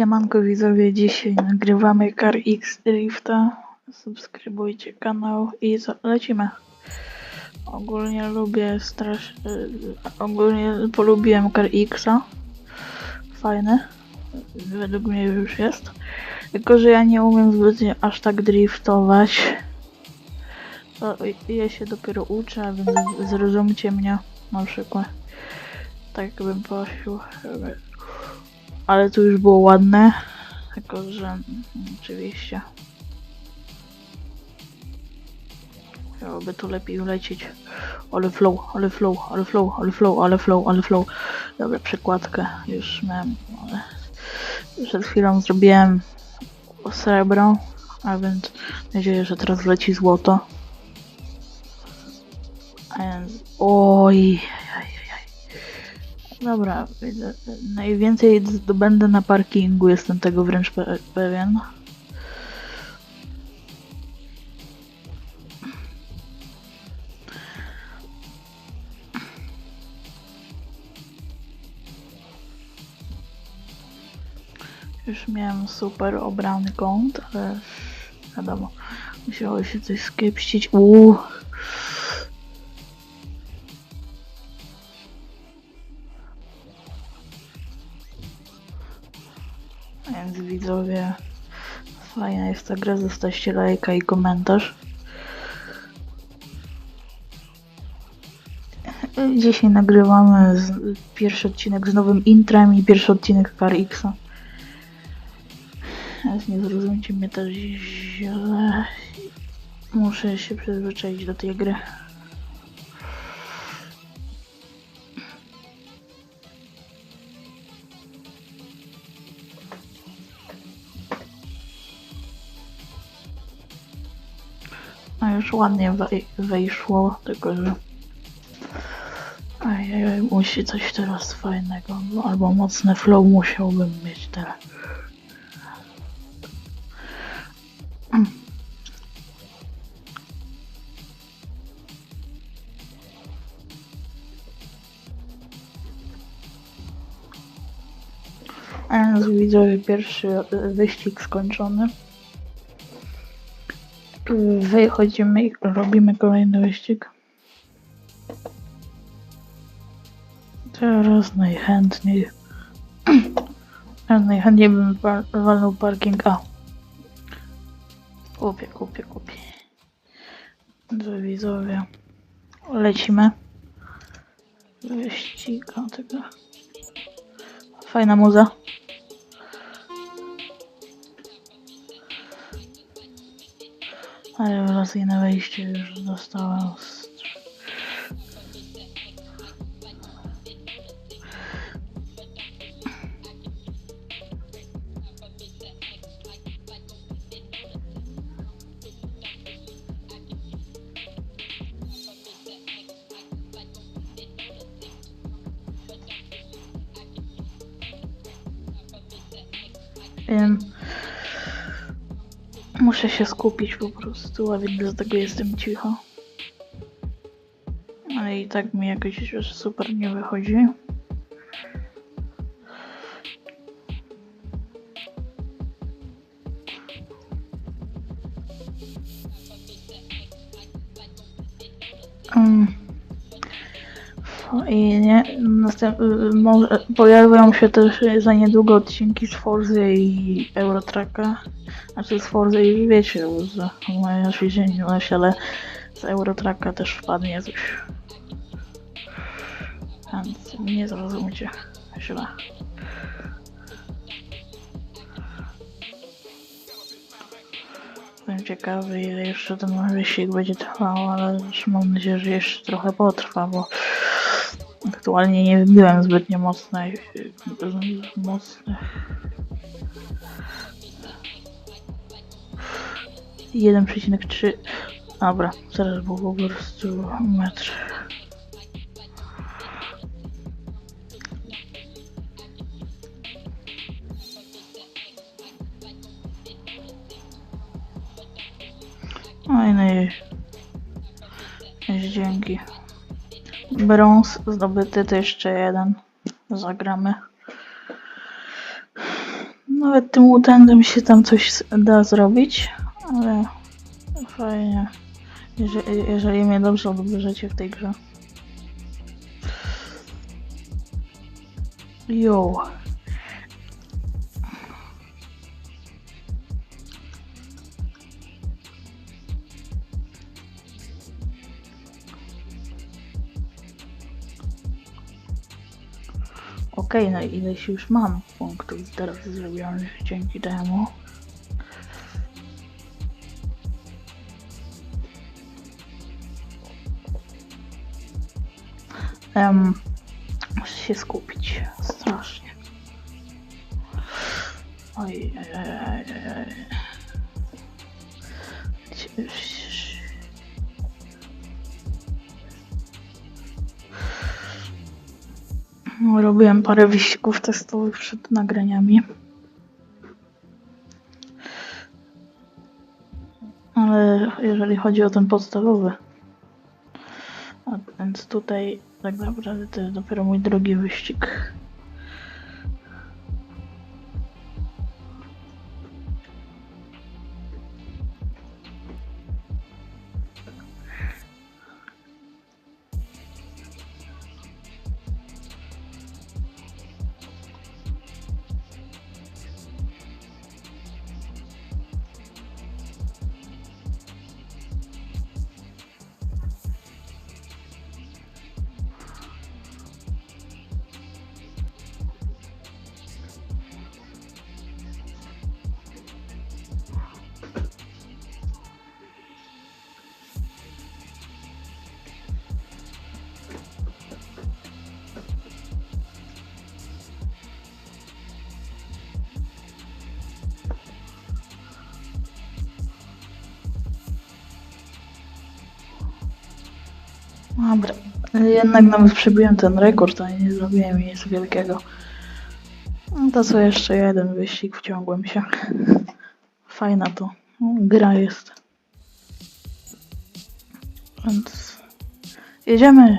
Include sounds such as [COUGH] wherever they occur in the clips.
Siemanko widzowie, dzisiaj nagrywamy Car X Drifta. Subskrybujcie kanał i lecimy. Ogólnie lubię strasz... y, Ogólnie polubiłem Car Xa. Fajny. Według mnie już jest. Tylko, że ja nie umiem zbytnio aż tak driftować. To ja się dopiero uczę, więc zrozumcie mnie na przykład. Tak bym prosił. Ale tu już było ładne. Tylko, że mm, oczywiście. Chciałoby tu lepiej lecieć. Ale flow, ale flow, ale flow, ale flow, ale flow, ale flow. Dobra, przekładkę już miałem, ale przed chwilą zrobiłem srebro, a więc nadzieję, że teraz leci złoto. A więc, oj. Dobra, najwięcej zdobędę na parkingu, jestem tego wręcz pe pewien. Już miałem super obrany kąt, ale wiadomo, musiało się coś skiepścić. Uuu. Widzowie, fajna jest ta gra, zostawcie lajka i komentarz. Dzisiaj nagrywamy z, pierwszy odcinek z nowym intrem i pierwszy odcinek Car Xa. Więc nie zrozumcie mnie też źle. Muszę się przyzwyczaić do tej gry. Już ładnie wej- wejszło, tylko że... Ajajaj, musi coś teraz fajnego, no, albo mocne flow musiałbym mieć teraz. A więc widzowie, pierwszy wyścig skończony. Wychodzimy i robimy kolejny wyścig. Teraz najchętniej. [CLEARS THROAT] najchętniej bym wa- walnął parking A. Kupię, kupię, kupię. Dobrze, widzowie. Lecimy. Wyściga tego. Fajna muza. Rewelacyjne wejście już dostałem. Wiem. Muszę się skupić po prostu, a więc dlatego jestem cicho. Ale i tak mi jakoś super nie wychodzi. Mm. I nie, następ, może, pojawią się też za niedługo odcinki z Forzy i Eurotracka. Znaczy z Forzy i wiecie, się zięciłaś, ale z Eurotracka też wpadnie coś. Więc nie zrozumcie źle. Jestem ciekawy ile jeszcze ten wyścig będzie trwał, ale już mam nadzieję, że jeszcze trochę potrwa, bo aktualnie nie wybiłem zbytnio mocnych, mocnych 1,3 Dobra, zaraz był po prostu metr. Oj, no i dzięki. Brąz zdobyty to jeszcze jeden. Zagramy. Nawet tym utędem się tam coś da zrobić, ale fajnie. Jeżeli, jeżeli mnie dobrze odbierzecie w tej grze. Jo. Okej, no ileś już mam punktów teraz zrobionych dzięki temu. Um, muszę się skupić strasznie. Oj, oj, oj, oj, Robiłem parę wyścigów testowych przed nagraniami. Ale jeżeli chodzi o ten podstawowy, a więc tutaj tak naprawdę to jest dopiero mój drugi wyścig. Dobra, jednak nawet przebiłem ten rekord, a nie zrobiłem nic wielkiego. No to co jeszcze jeden wyścig wciągłem się. Fajna to gra jest. Więc jedziemy.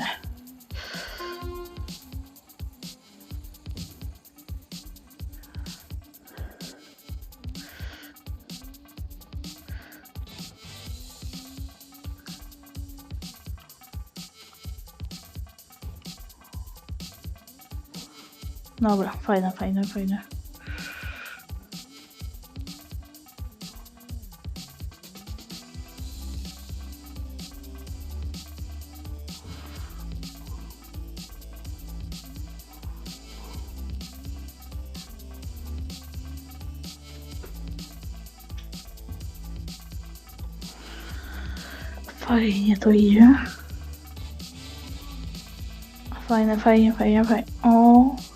Dobra, fajne, fajne, fajne. Fajnie to idzie. Fajne, fajnie, fajnie, fajnie. O.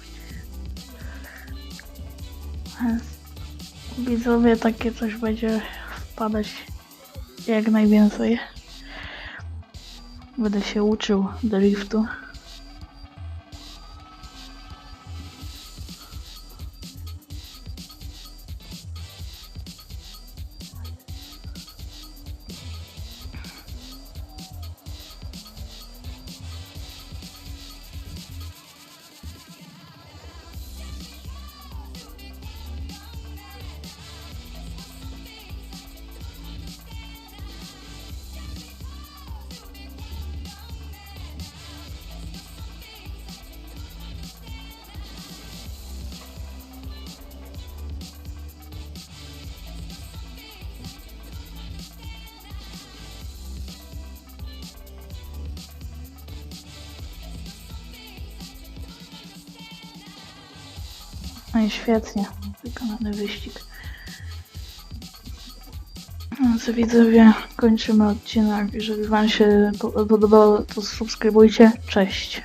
Widzowie, takie coś będzie wpadać jak najwięcej. Będę się uczył driftu. No i świetnie, wykonany wyścig. No co widzowie, kończymy odcinek. Jeżeli Wam się po- podobało, to subskrybujcie. Cześć.